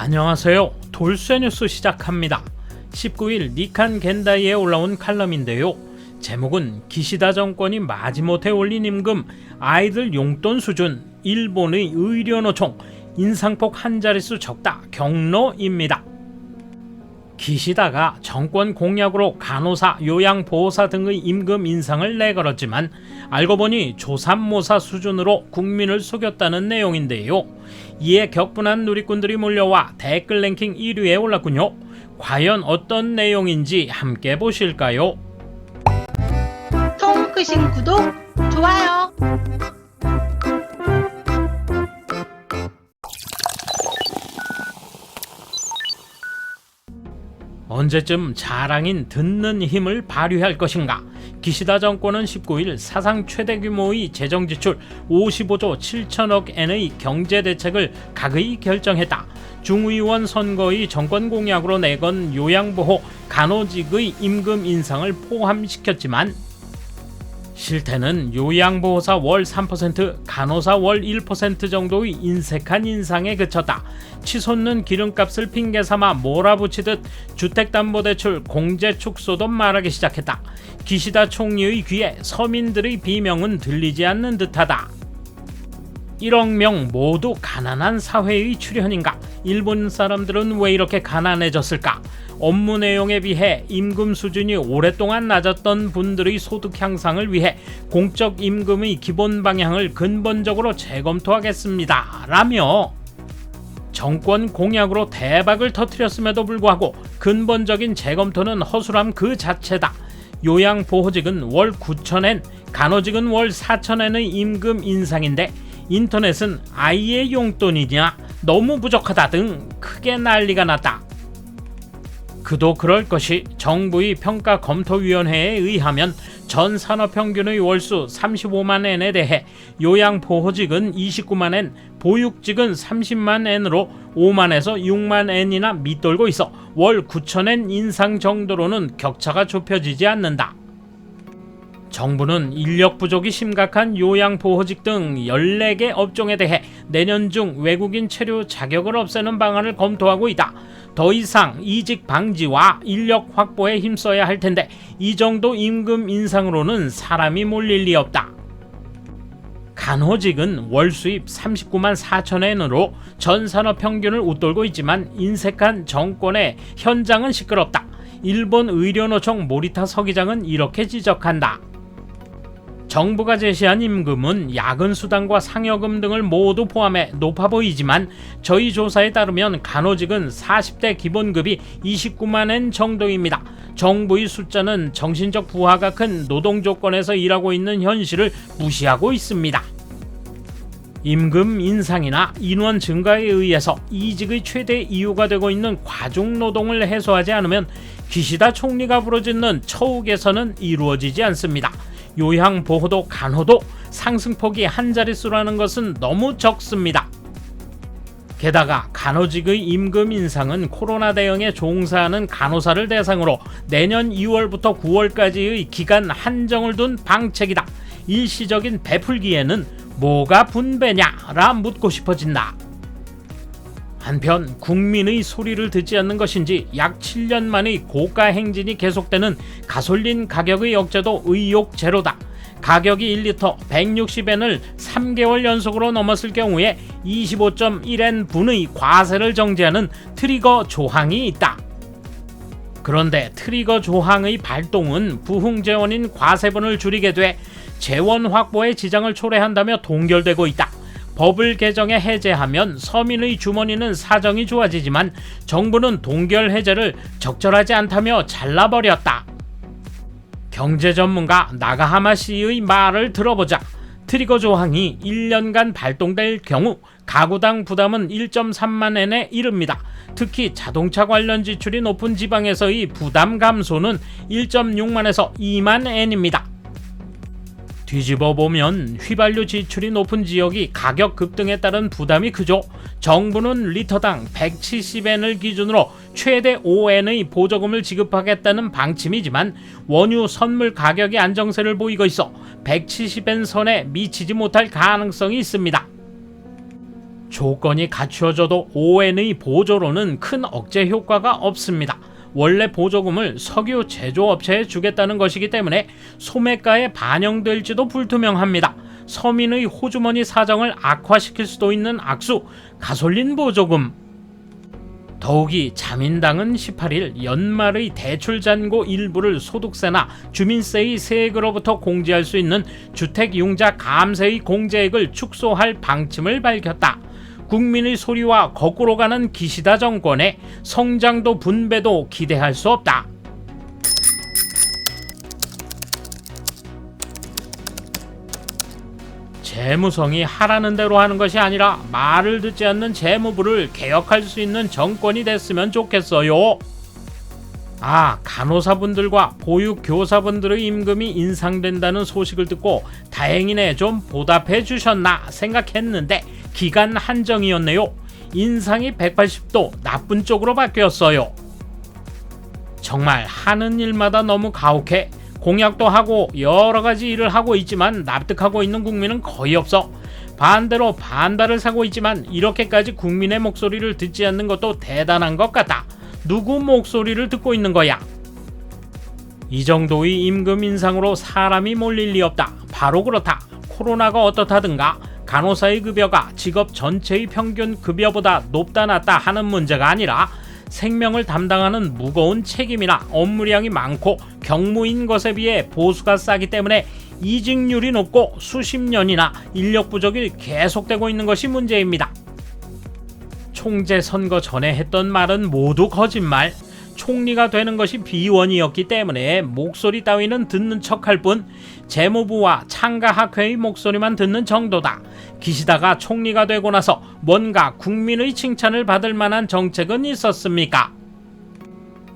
안녕하세요. 돌쇠 뉴스 시작합니다. 19일 니칸 겐다이에 올라온 칼럼인데요. 제목은 기시다 정권이 마지못해 올린 임금, 아이들 용돈 수준, 일본의 의료노총, 인상폭 한 자릿수 적다, 경로입니다. 기시다가 정권 공약으로 간호사, 요양보호사 등의 임금 인상을 내걸었지만 알고 보니 조삼모사 수준으로 국민을 속였다는 내용인데요. 이에 격분한 누리꾼들이 몰려와 댓글 랭킹 1위에 올랐군요. 과연 어떤 내용인지 함께 보실까요? 통 크신 구독, 좋아요. 언제쯤 자랑인 듣는 힘을 발휘할 것인가? 기시다 정권은 19일 사상 최대 규모의 재정 지출 55조 7천억 엔의 경제 대책을 가거이 결정했다. 중의원 선거의 정권 공약으로 내건 요양보호 간호직의 임금 인상을 포함시켰지만 실태는 요양보호사 월 3%, 간호사 월 1% 정도의 인색한 인상에 그쳤다. 치솟는 기름값을 핑계 삼아 몰아붙이듯 주택담보대출 공제 축소도 말하기 시작했다. 기시다 총리의 귀에 서민들의 비명은 들리지 않는 듯하다. 1억 명 모두 가난한 사회의 출현인가? 일본 사람들은 왜 이렇게 가난해졌을까? 업무 내용에 비해 임금 수준이 오랫동안 낮았던 분들의 소득 향상을 위해 공적 임금의 기본 방향을 근본적으로 재검토하겠습니다. 라며 정권 공약으로 대박을 터뜨렸음에도 불구하고 근본적인 재검토는 허술함 그 자체다. 요양보호직은 월 9천엔, 간호직은 월 4천엔의 임금 인상인데 인터넷은 아이의 용돈이냐 너무 부족하다 등 크게 난리가 났다. 그도 그럴 것이 정부의 평가 검토위원회에 의하면 전 산업 평균의 월수 35만 엔에 대해 요양 보호직은 29만 엔, 보육직은 30만 엔으로 5만에서 6만 엔이나 밑돌고 있어 월 9천 엔 인상 정도로는 격차가 좁혀지지 않는다. 정부는 인력 부족이 심각한 요양보호직 등 14개 업종에 대해 내년 중 외국인 체류 자격을 없애는 방안을 검토하고 있다. 더 이상 이직 방지와 인력 확보에 힘써야 할 텐데 이 정도 임금 인상으로는 사람이 몰릴 리 없다. 간호직은 월 수입 39만 4천 엔으로 전 산업 평균을 웃돌고 있지만 인색한 정권의 현장은 시끄럽다. 일본 의료노총 모리타 서기장은 이렇게 지적한다. 정부가 제시한 임금은 야근 수당과 상여금 등을 모두 포함해 높아 보이지만 저희 조사에 따르면 간호직은 40대 기본급이 29만 엔 정도입니다. 정부의 숫자는 정신적 부하가 큰 노동 조건에서 일하고 있는 현실을 무시하고 있습니다. 임금 인상이나 인원 증가에 의해서 이직의 최대 이유가 되고 있는 과중 노동을 해소하지 않으면 기시다 총리가 부르짖는 처우 개선은 이루어지지 않습니다. 요양 보호도 간호도 상승폭이 한 자릿수라는 것은 너무 적습니다. 게다가 간호직의 임금 인상은 코로나 대응에 종사하는 간호사를 대상으로 내년 2월부터 9월까지의 기간 한정을 둔 방책이다. 일시적인 베풀기에는 뭐가 분배냐라 묻고 싶어진다. 한편 국민의 소리를 듣지 않는 것인지 약 7년 만의 고가 행진이 계속되는 가솔린 가격의 억제도 의욕 제로다. 가격이 1리터 160엔을 3개월 연속으로 넘었을 경우에 25.1엔 분의 과세를 정지하는 트리거 조항이 있다. 그런데 트리거 조항의 발동은 부흥 재원인 과세분을 줄이게 돼 재원 확보에 지장을 초래한다며 동결되고 있다. 법을 개정해 해제하면 서민의 주머니는 사정이 좋아지지만 정부는 동결 해제를 적절하지 않다며 잘라버렸다. 경제 전문가 나가하마 씨의 말을 들어보자. 트리거 조항이 1년간 발동될 경우 가구당 부담은 1.3만 엔에 이릅니다. 특히 자동차 관련 지출이 높은 지방에서의 부담 감소는 1.6만에서 2만 엔입니다. 뒤집어 보면 휘발유 지출이 높은 지역이 가격 급등에 따른 부담이 크죠. 정부는 리터당 170엔을 기준으로 최대 5엔의 보조금을 지급하겠다는 방침이지만 원유 선물 가격이 안정세를 보이고 있어 170엔 선에 미치지 못할 가능성이 있습니다. 조건이 갖추어져도 ON의 보조로는 큰 억제 효과가 없습니다. 원래 보조금을 석유 제조업체에 주겠다는 것이기 때문에 소매가에 반영될지도 불투명합니다. 서민의 호주머니 사정을 악화시킬 수도 있는 악수 가솔린 보조금. 더욱이 자민당은 18일 연말의 대출 잔고 일부를 소득세나 주민세의 세액으로부터 공제할 수 있는 주택 융자 감세의 공제액을 축소할 방침을 밝혔다. 국민의 소리와 거꾸로 가는 기시다 정권의 성장도 분배도 기대할 수 없다. 재무성이 하라는 대로 하는 것이 아니라 말을 듣지 않는 재무부를 개혁할 수 있는 정권이 됐으면 좋겠어요. 아, 간호사분들과 보육교사분들의 임금이 인상된다는 소식을 듣고 다행이네 좀 보답해 주셨나 생각했는데 기간 한정이었네요. 인상이 180도 나쁜 쪽으로 바뀌었어요. 정말 하는 일마다 너무 가혹해. 공약도 하고 여러 가지 일을 하고 있지만 납득하고 있는 국민은 거의 없어. 반대로 반발을 사고 있지만 이렇게까지 국민의 목소리를 듣지 않는 것도 대단한 것 같다. 누구 목소리를 듣고 있는 거야? 이 정도의 임금 인상으로 사람이 몰릴 리 없다. 바로 그렇다. 코로나가 어떻다든가 간호사의 급여가 직업 전체의 평균 급여보다 높다 낮다 하는 문제가 아니라 생명을 담당하는 무거운 책임이나 업무량이 많고 경무인 것에 비해 보수가 싸기 때문에 이직률이 높고 수십 년이나 인력 부족이 계속되고 있는 것이 문제입니다. 총재 선거 전에 했던 말은 모두 거짓말. 총리가 되는 것이 비원이었기 때문에 목소리 따위는 듣는 척할 뿐 재무부와 창가학회의 목소리만 듣는 정도다. 기시다가 총리가 되고 나서 뭔가 국민의 칭찬을 받을 만한 정책은 있었습니까?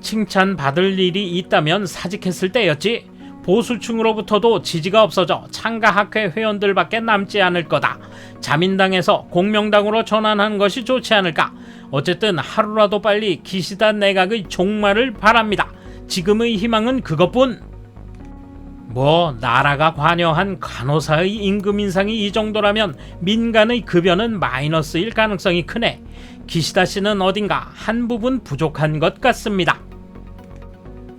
칭찬 받을 일이 있다면 사직했을 때였지. 보수층으로부터도 지지가 없어져 창가학회 회원들밖에 남지 않을 거다. 자민당에서 공명당으로 전환하는 것이 좋지 않을까. 어쨌든 하루라도 빨리 기시다 내각의 종말을 바랍니다. 지금의 희망은 그것뿐. 뭐 나라가 관여한 간호사의 임금 인상이 이 정도라면 민간의 급여는 마이너스일 가능성이 크네. 기시다 씨는 어딘가 한 부분 부족한 것 같습니다.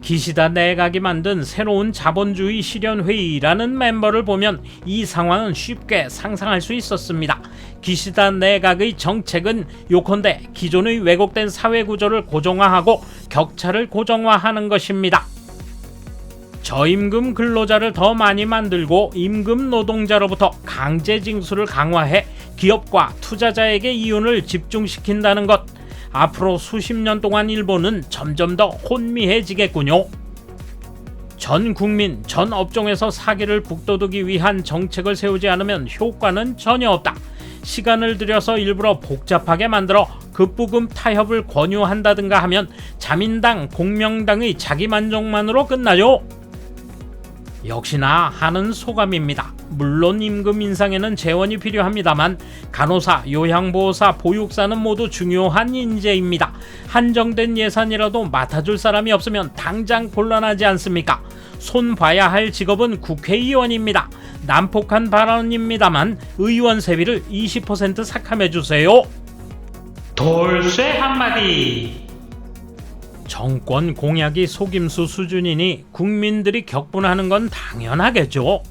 기시다 내각이 만든 새로운 자본주의 실현회의라는 멤버를 보면 이 상황은 쉽게 상상할 수 있었습니다. 기시다 내각의 정책은 요컨대 기존의 왜곡된 사회구조를 고정화하고 격차를 고정화하는 것입니다. 저임금 근로자를 더 많이 만들고 임금 노동자로부터 강제 징수를 강화해 기업과 투자자에게 이윤을 집중시킨다는 것. 앞으로 수십 년 동안 일본은 점점 더 혼미해지겠군요. 전 국민, 전 업종에서 사기를 북돋우기 위한 정책을 세우지 않으면 효과는 전혀 없다. 시간을 들여서 일부러 복잡하게 만들어 급부금 타협을 권유한다든가 하면 자민당, 공명당의 자기 만족만으로 끝나요. 역시나 하는 소감입니다. 물론 임금 인상에는 재원이 필요합니다만 간호사, 요양보호사, 보육사는 모두 중요한 인재입니다. 한정된 예산이라도 맡아줄 사람이 없으면 당장 곤란하지 않습니까? 손 봐야 할 직업은 국회의원입니다. 난폭한 발언입니다만 의원 세비를 20% 삭감해 주세요. 돌쇠 한마디. 정권 공약이 속임수 수준이니 국민들이 격분하는 건 당연하겠죠.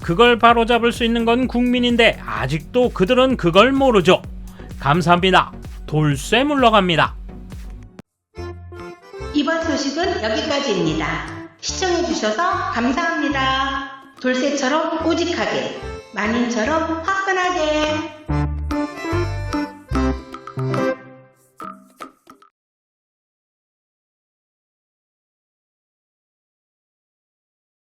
그걸 바로잡을 수 있는 건 국민인데 아직도 그들은 그걸 모르죠. 감사합니다. 돌쇠 물러갑니다. 이번 소식은 여기까지입니다. 시청해주셔서 감사합니다. 돌쇠처럼 오직하게, 만인처럼 화끈하게.